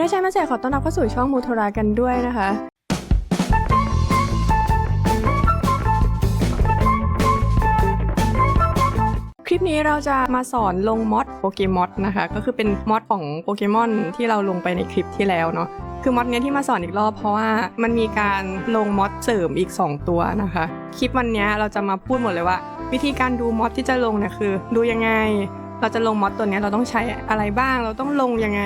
ราชัยมาเสขอต้อนรับเข้าสู่ช่องมูทรากันด้วยนะคะคลิปนี้เราจะมาสอนลงมอดโปเกมอดนะคะ ก็คือเป็นมอดของโปเกมอนที่เราลงไปในคลิปที่แล้วเนาะคือมอดเนี้ยที่มาสอนอีกรอบเพราะว่ามันมีการลงมอดเสริมอีก 2 ตัวนะคะ คลิปวันเนี้ยเราจะมาพูดหมดเลยว่า วิธีการดูมอดที่จะลงเนี่ยคือ ดูยังไง เราจะลงมอดตัวเนี้ยเราต้องใช้อะไรบ้าง เราต้องลงยังไง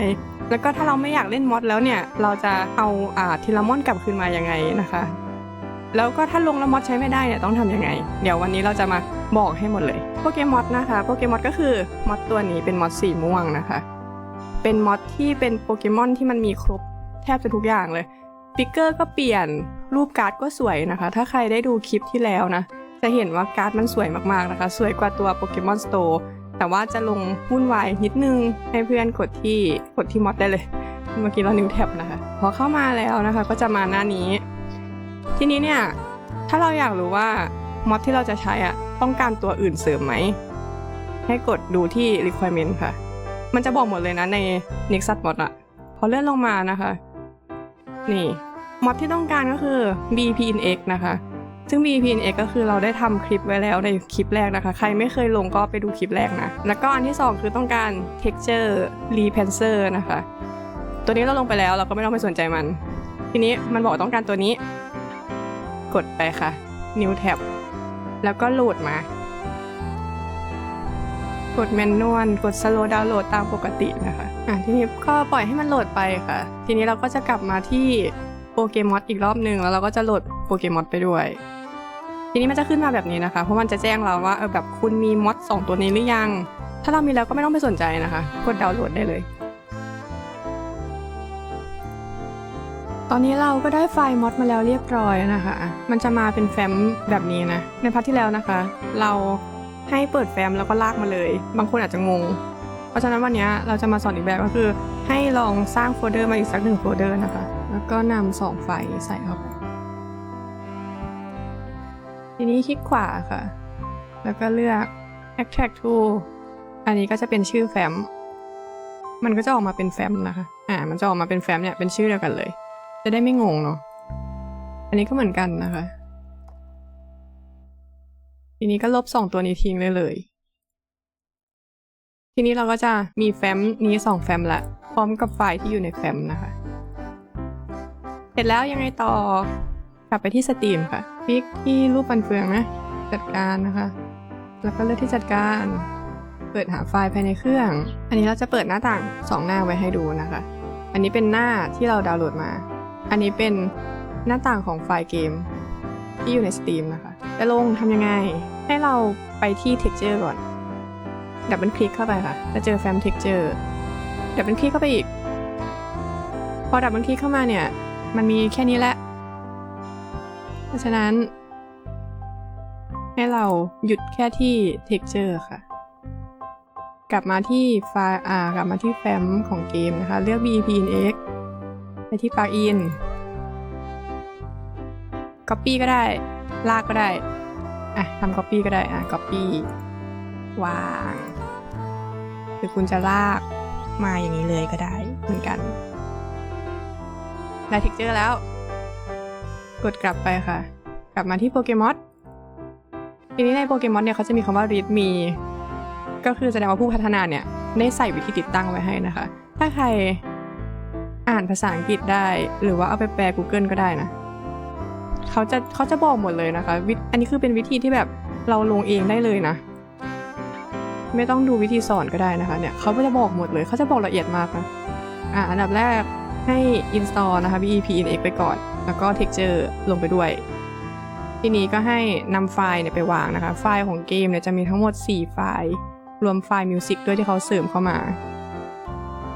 แล้วก็ถ้าเราไม่อยากเล่นมอดแล้วเนี่ย เราจะเอาอ่าทีละมอนกลับคืนมายังไงนะคะ แล้วก็ถ้าลงแล้วมอดใช้ไม่ได้เนี่ยต้องทำยังไง เดี๋ยววันนี้เราจะมาบอกให้หมดเลยโปเกมอดนะคะโปเกมอดก็คือมอดตัวนี้เป็นมอดสีม่วงนะคะ เป็นมอดที่เป็นโปเกมอนที่มันมีครบแทบจะทุกอย่างเลยปิกเกอร์ก็เปลี่ยนรูปการ์ดก็สวยนะคะ ถ้าใครได้ดูคลิปที่แล้วนะ จะเห็นว่าการ์ดมันสวยมากๆนะคะ สวยกว่าตัวโปเกมอนสโตร์ แต่ว่าจะลงวุ่นวายนิดนึงให้เพื่อนกดที่กดที่มอดได้เลย เมื่อกี้เรานิ้วแท็บนะคะ พอเข้ามาแล้วนะคะ ก็จะมาหน้านี้ ทีนี้เนี่ย ถ้าเราอยากรู้ว่ามอดที่เราจะใช้อะต้องการตัวอื่นเสริมไหม ให้กดดูที่ requirement ค่ะ มันจะบอกหมดเลยนะใน Nexus Mod อะพอเลื่อนลงมานะคะ นี่มอดที่ต้องการก็คือ BPNX นะคะ ซึ่ง BPNX ก็คือเราได้ทำคลิปไว้แล้วในคลิปแรกนะคะ ใครไม่เคยลงก็ไปดูคลิปแรกนะ แล้วก็อันที่ 2 คือต้องการ Texture Repanser นะคะ ตัวนี้เราลงไปแล้วเราก็ไม่ต้องไปสนใจมัน ทีนี้มันบอกต้องการตัวนี้ กดไปค่ะ New Tab แล้วก็โหลดมา กดแมนนวลกด slow download ตามปกตินะคะ อะทีนี้ก็ปล่อยให้มันโหลดไปค่ะ ทีนี้เราก็จะกลับมาที่โปเกมอดอีกรอบหนึ่งแล้วเราก็จะโหลดโปเกมอดไปด้วย ทีนี้มันจะขึ้นมาแบบนี้นะคะ เพราะมันจะแจ้งเราว่าเออแบบคุณมีมอดสองตัวนี้หรือยัง ถ้าเรามีแล้วก็ไม่ต้องไปสนใจนะคะ กดดาวน์โหลดได้เลย ตอนนี้เราก็ได้ไฟล์มอดมาแล้วเรียบร้อยนะคะ มันจะมาเป็นแฟ้มแบบนี้นะ ในพาร์ทที่แล้วนะคะ เราให้เปิดแฟ้มแล้วก็ลากมาเลย บางคนอาจจะงง เพราะฉะนั้นวันนี้เราจะมาสอนอีกแบบก็คือ ให้ลองสร้างโฟลเดอร์มาอีกสักหนึ่งโฟลเดอร์นะคะ แล้วก็นำสองไฟล์ใส่เข้าไป ทีนี้คลิกขวาค่ะ แล้วก็เลือก extract to อันนี้ก็จะเป็นชื่อแฟ้ม มันก็จะออกมาเป็นแฟ้มนะคะ อ่า มันจะออกมาเป็นแฟ้มเนี่ยเป็นชื่อเดียวกันเลย จะได้ไม่งงเนาะ อันนี้ก็เหมือนกันนะคะ ทีนี้ก็ลบสองตัวนี้ทิ้งเลยเลย ทีนี้เราก็จะมีแฟ้มนี้สองแฟ้มละ พร้อมกับไฟล์ที่อยู่ในแฟ้มนะคะ เสร็จแล้วยังไงต่อกลับไปที่สตรีมค่ะ คลิกที่รูปฟันเฟืองนะ จัดการนะคะ แล้วก็เลือกที่จัดการ เปิดหาไฟล์ภายในเครื่อง อันนี้เราจะเปิดหน้าต่างสองหน้าไว้ให้ดูนะคะ อันนี้เป็นหน้าที่เราดาวน์โหลดมา อันนี้เป็นหน้าต่างของไฟล์เกม ที่อยู่ใน Steam นะคะ จะลงทำยังไง ให้เราไปที่ Texture ก่อน ดับเบิลคลิกเข้าไปค่ะ จะเจอแฟ้ม Texture ดับเบิลคลิกเข้าไปอีก พอดับเบิลคลิกเข้ามาเนี่ย มันมีแค่นี้แหละ ราะฉะนั้น ให้เราหยุดแค่ที่ Texture ค่ะ กลับมาที่ไฟล์อ่ากลับมาที่แฟ้มของเกมนะคะ เลือก BPNX ไปที่ plugin copy ก็ได้ ลากก็ได้ อะทำ copy ก็ได้ อะ copy วางหรือคุณจะลากมาอย่างนี้เลยก็ได้เหมือนกัน ได้ texture แล้ว กดกลับไปค่ะ กลับมาที่โปเกมอนทีนี้ในโปเกมอนเนี่ยเขาจะมีคำว่า read me ก็คือแสดงว่าผู้พัฒนาเนี่ยได้ใส่วิธีติดตั้งไว้ให้นะคะ ถ้าใครอ่านภาษาอังกฤษได้ หรือว่าเอาไปแปล Google ก็ได้นะเขาจะเขาจะบอกหมดเลยนะคะวิอันนี้คือเป็นวิธีที่แบบเราลงเองได้เลยนะ ไม่ต้องดูวิธีสอนก็ได้นะคะเนี่ยเขาจะบอกหมดเลยเขาจะบอกละเอียดมากนะอะอันดับแรก ให้ install นะคะ BEPNX ไปก่อน แล้วก็ texture ลงไปด้วย ทีนี้ก็ให้นำไฟล์เนี่ยไปวางนะคะ ไฟล์ของเกมเนี่ยจะมีทั้งหมด 4 ไฟล์ รวมไฟล์มิวสิกด้วยที่เขาเสริมเข้ามา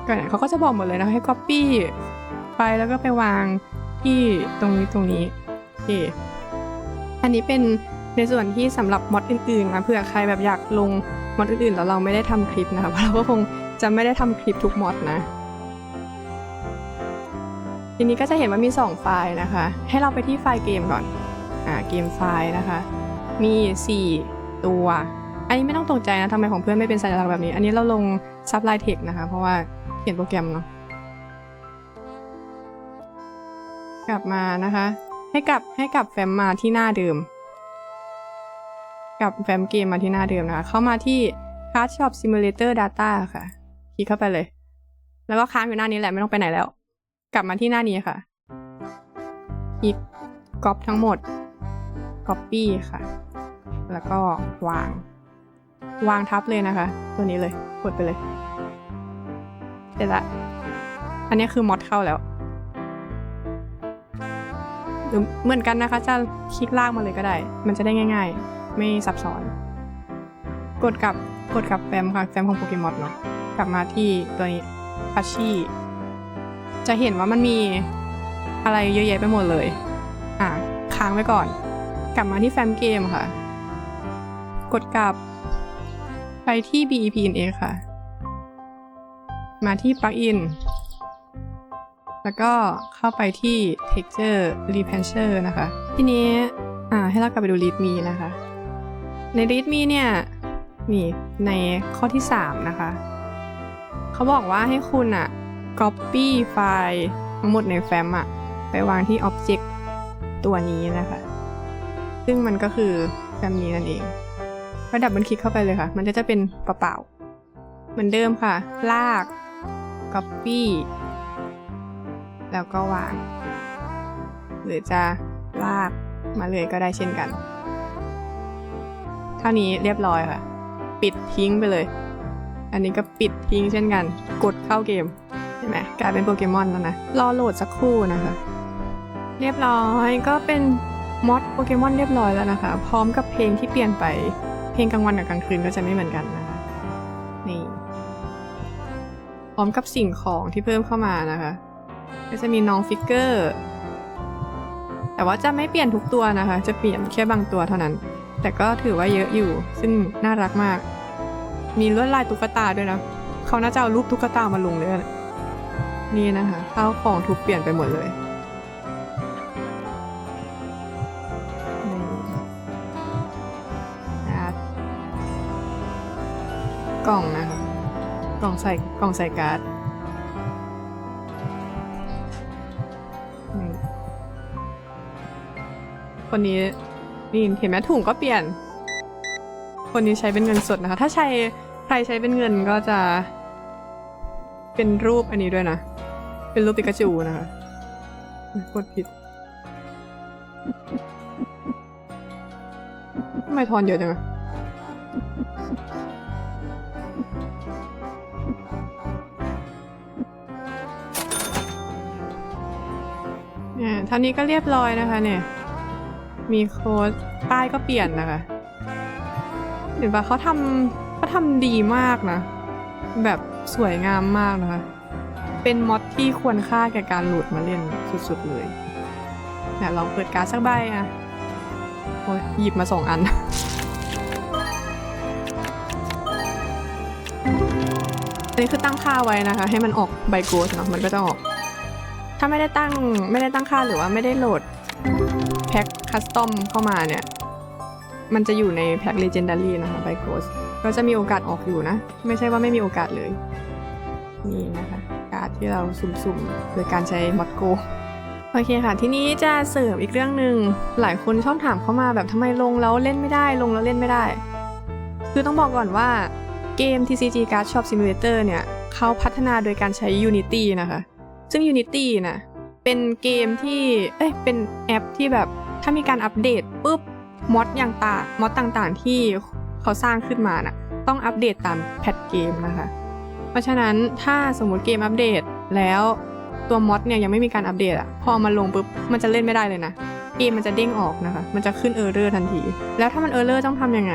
ก็เนี่ยเขาก็จะบอกหมดเลยนะคะให้ copy ไปแล้วก็ไปวางที่ตรงนี้ตรงนี้โอเคอันนี้เป็นในส่วนที่สำหรับมอดอื่นๆนะเผื่อใครแบบอยากลงมอดอื่นๆแล้วเราไม่ได้ทำคลิปนะคะเพราะเราก็คงจะไม่ได้ทำคลิปทุกมอดนะ ทีนี้ก็จะเห็นว่ามี 2 ไฟล์นะคะ ให้เราไปที่ไฟล์เกมก่อน อ่า เกมไฟล์นะคะ มี 4 ตัว อันนี้ไม่ต้องตกใจนะทำไมของเพื่อนไม่เป็นสัญลักษณ์แบบนี้ อันนี้เราลงซับไลน์เทคนะคะ เพราะว่าเขียนโปรแกรมเนาะ กลับมานะคะ ให้กลับให้กลับแฟ้มมาที่หน้าเดิม กลับแฟ้มเกมมาที่หน้าเดิมนะคะ เข้ามาที่ Card Shop Simulator Data ค่ะ คลิกเข้าไปเลย แล้วก็ค้างอยู่หน้านี้แหละไม่ต้องไปไหนแล้ว กลับมาที่หน้านี้ค่ะคลิกก๊อปทั้งหมด Copy ค่ะ แล้วก็วาง วางทับเลยนะคะ ตัวนี้เลยกดไปเลยเสร็จละอันนี้คือมอดเข้าแล้วหรือเหมือนกันนะคะ จะคลิกลากมาเลยก็ได้ มันจะได้ง่าย ๆ ไม่ซับซ้อน กดกับกดกับแฟมค่ะแฟมของโปเกมอนเนาะกลับมาที่ตัวนี้พัชชี่ จะเห็นว่ามันมีอะไรเยอะแยะไปหมดเลย อะ ค้างไว้ก่อน กลับมาที่แฟมเกมค่ะ กดกลับ ไปที่ BEPNA ค่ะ มาที่ plugin แล้วก็เข้าไปที่ texture repainter นะคะ ทีนี้ อ่า ให้เรากลับไปดู readme นะคะ ใน readme เนี่ย นี่ ในข้อที่ 3 นะคะ เขาบอกว่าให้คุณอะ copy ไฟล์ทั้งหมดในแฟ้มอะไปวางที่ object ตัวนี้นะคะ ซึ่งมันก็คือแฟ้มนี้นั่นเองก็ดับเบิลคลิกเข้าไปเลยค่ะ มันจะจะเป็นเปล่าๆเหมือนเดิมค่ะ ลาก copy แล้วก็วาง หรือจะลากมาเลยก็ได้เช่นกัน เท่านี้เรียบร้อยค่ะ ปิดทิ้งไปเลย อันนี้ก็ปิดทิ้งเช่นกัน กดเข้าเกม เห็นไหมกลายเป็นโปเกมอนแล้วนะ รอโหลดสักครู่นะคะ เรียบร้อยก็เป็นมอดโปเกมอนเรียบร้อยแล้วนะคะ พร้อมกับเพลงที่เปลี่ยนไป เพลงกลางวันกับกลางคืนก็จะไม่เหมือนกันนะคะนี่ พร้อมกับสิ่งของที่เพิ่มเข้ามานะคะ ก็จะมีน้องฟิกเกอร์ แต่ว่าจะไม่เปลี่ยนทุกตัวนะคะ จะเปลี่ยนแค่บางตัวเท่านั้น แต่ก็ถือว่าเยอะอยู่ ซึ่งน่ารักมาก มีลวดลายตุ๊กตาด้วยนะ เขาน่าจะเอารูปตุ๊กตามาลงเลยอะ นี่นะคะข้าวของถูกเปลี่ยนไปหมดเลยนี่การ์ดกล่องนะคะกล่องใส่กล่องใส่การ์ดคนนี้นี่เห็นไหมถุงก็เปลี่ยน คนนี้ใช้เป็นเงินสดนะคะ ถ้าใช้ใครใช้เป็นเงินก็จะเป็นรูปอันนี้ด้วยนะ เป็นรูปปิกาจูนะคะกดผิดทำไมทอนเยอะจังอะเนี่ยท่านี้ก็เรียบร้อยนะคะเนี่ย มีโค้ดป้ายก็เปลี่ยนนะคะ เห็นปะเขาทำเขาทำดีมากนะ แบบสวยงามมากนะคะ เป็นมอดที่ควรค่าแก่การโหลดมาเล่นสุดๆเลยเนี่ยลองเปิดการ์ดสักใบอะโอ้ยหยิบมาสองอัน อันนี้คือตั้งค่าไว้นะคะ ให้มันออกใบโกสเนาะมันก็จะออก ถ้าไม่ได้ตั้งไม่ได้ตั้งค่าหรือว่าไม่ได้โหลดแพ็คคัสตอมเข้ามาเนี่ย มันจะอยู่ในแพ็ค Legendary นะคะไบโกสก็จะมีโอกาสออกอยู่นะ ไม่ใช่ว่าไม่มีโอกาสเลย นี่นะคะ ที่เราสุ่มๆ โดยการใช้มอดโกโอเคค่ะ ทีนี้จะเสริมอีกเรื่องหนึ่งหลายคนชอบถามเข้ามาแบบทำไมลงแล้วเล่นไม่ได้ลงแล้วเล่นไม่ได้ คือต้องบอกก่อนว่าเกม TCG Card Shop Simulator เนี่ยเขาพัฒนาโดยการใช้ Unity นะคะ ซึ่ง Unity นะเป็นเกมที่ เอ้ย เป็นแอปที่แบบถ้ามีการอัปเดตปุ๊บมอดอย่างต่างมอดต่างๆ ที่เขาสร้างขึ้นมาน่ะต้องอัปเดตตามแพทเกมนะคะ เพราะฉะนั้นถ้าสมมติเกมอัปเดตแล้วตัวมอดเนี่ยยังไม่มีการอัปเดตอะพอมาลงปุ๊บมันจะเล่นไม่ได้เลยนะ เกมมันจะเด้งออกนะคะ มันจะขึ้นเออร์เรอร์ทันที แล้วถ้ามันเออร์เรอร์ต้องทำยังไง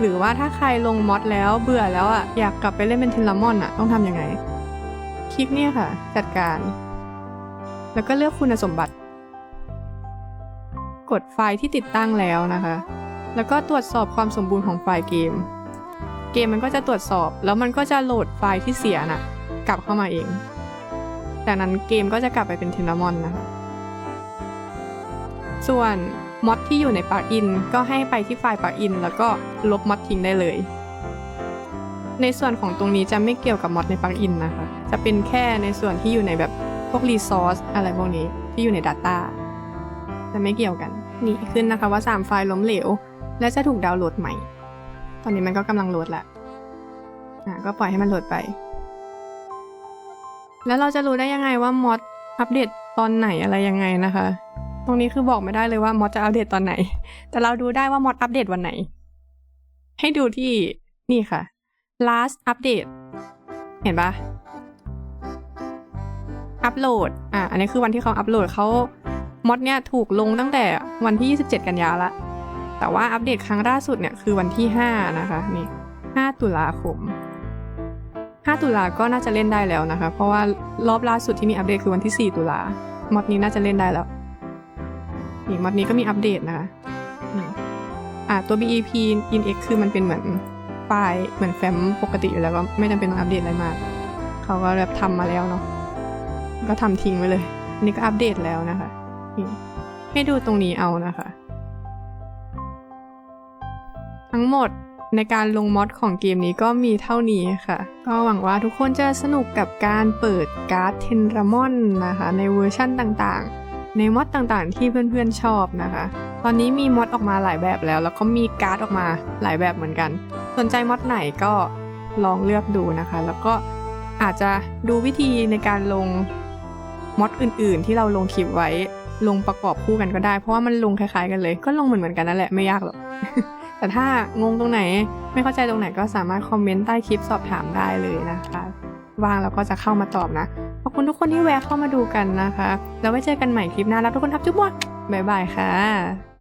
หรือว่าถ้าใครลงมอดแล้วเบื่อแล้วอะอยากกลับไปเล่นเป็นเทนลามอนอะต้องทำยังไง คลิกเนี่ยค่ะ จัดการ แล้วก็เลือกคุณสมบัติ กดไฟล์ที่ติดตั้งแล้วนะคะ แล้วก็ตรวจสอบความสมบูรณ์ของไฟล์เกม เกมมันก็จะตรวจสอบ แล้วมันก็จะโหลดไฟล์ที่เสียน่ะ กลับเข้ามาเอง จากนั้นเกมก็จะกลับไปเป็นเทนามอนนะคะส่วนม็อดที่อยู่ในปลั๊กอินก็ให้ไปที่ไฟล์ปลั๊กอินแล้วก็ลบม็อดทิ้งได้เลย ในส่วนของตรงนี้จะไม่เกี่ยวกับม็อดในปลั๊กอินนะคะ จะเป็นแค่ในส่วนที่อยู่ในแบบพวกรีซอสอะไรพวกนี้ที่อยู่ใน Data แต่ไม่เกี่ยวกัน นี่ขึ้นนะคะว่า 3 ไฟล์ล้มเหลว และจะถูกดาวน์โหลดใหม่ ตอนนี้มันก็กำลังโหลดแหละอะก็ปล่อยให้มันโหลดไป แล้วเราจะรู้ได้ยังไงว่ามอดอัปเดตตอนไหนอะไรยังไงนะคะ ตรงนี้คือบอกไม่ได้เลยว่ามอดจะอัปเดตตอนไหน แต่เราดูได้ว่ามอดอัปเดตวันไหน ให้ดูที่นี่ค่ะ last update เห็นปะอัปโหลด อะ อันนี้คือวันที่เขาอัปโหลดเขามอดเนี่ยถูกลงตั้งแต่วันที่ 27 กันยาละ แต่ว่าอัปเดตครั้งล่าสุดเนี่ยคือวันที่ 5 นะคะนี่5ตุลาคม 5 ตุลาก็น่าจะเล่นได้แล้วนะคะ เพราะว่ารอบล่าสุดที่มีอัปเดตคือวันที่ 4 ตุลามอดนี้น่าจะเล่นได้แล้วนี่มอดนี้ก็มีอัปเดตนะคะอ่าตัว BEP inx คือมันเป็นเหมือนไฟล์เหมือนแฟ้มปกติอยู่แล้วก็ไม่จำเป็นต้องอัปเดตอะไรมากเขาก็แบบทำมาแล้วเนาะก็ทำทิ้งไว้เลยอันนี้ก็อัปเดตแล้วนะคะนี่ให้ดูตรงนี้เอานะคะ ทั้งหมดในการลงมอดของเกมนี้ก็มีเท่านี้ค่ะ ก็หวังว่าทุกคนจะสนุกกับการเปิดการ์ดเทนรามอนนะคะในเวอร์ชั่นต่างๆ ในมอดต่างๆที่เพื่อนๆชอบนะคะ ตอนนี้มีมอดออกมาหลายแบบแล้ว แล้วก็มีการ์ดออกมาหลายแบบเหมือนกัน สนใจมอดไหนก็ลองเลือกดูนะคะ แล้วก็อาจจะดูวิธีในการลงมอดอื่นๆ ที่เราลงคลิปไว้ลงประกอบคู่กันก็ได้ เพราะว่ามันลงคล้ายๆกันเลย ก็ลงเหมือนๆกันนั่นแหละไม่ยากหรอก แต่ถ้างงตรงไหนไม่เข้าใจตรงไหนก็สามารถคอมเมนต์ใต้คลิปสอบถามได้เลยนะคะว่างเราก็จะเข้ามาตอบนะ ขอบคุณทุกคนที่แวะเข้ามาดูกันนะคะ แล้วไว้เจอกันใหม่คลิปหน้าแล้วทุกคนทับจุ๊บมั่วบ๊ายบายค่ะ